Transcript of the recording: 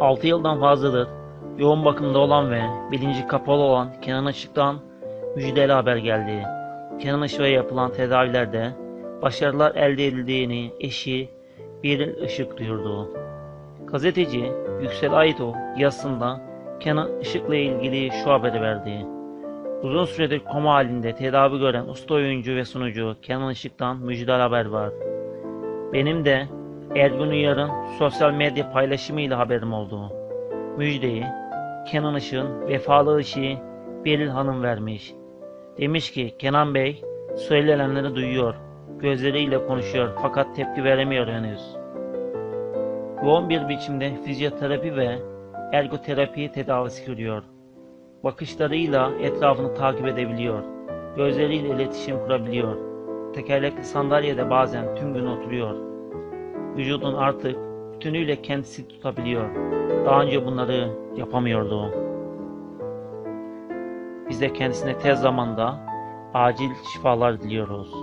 6 yıldan fazladır yoğun bakımda olan ve bilinci kapalı olan Kenan Işık'tan müjdeli haber geldi. Kenan Işık'a yapılan tedavilerde başarılar elde edildiğini eşi Biril Işık duyurdu. Gazeteci Yüksel Ayto yazısında Kenan Işık'la ilgili şu haberi verdi. Uzun süredir koma halinde tedavi gören usta oyuncu ve sunucu Kenan Işık'tan müjdeli haber var. Benim de Ergun Uyar'ın sosyal medya paylaşımıyla haberim oldu. Müjdeyi Kenan Işık'ın vefalı eşi Beril Hanım vermiş. Demiş ki Kenan Bey söylenenleri duyuyor, gözleriyle konuşuyor fakat tepki veremiyor henüz. Yoğun bir biçimde fizyoterapi ve ergoterapi tedavisi görüyor. Bakışlarıyla etrafını takip edebiliyor. Gözleriyle iletişim kurabiliyor. Tekerlekli sandalyede bazen tüm gün oturuyor. Vücudun artık bütünüyle kendisi tutabiliyor. Daha önce bunları yapamıyordu. Biz de kendisine tez zamanda acil şifalar diliyoruz.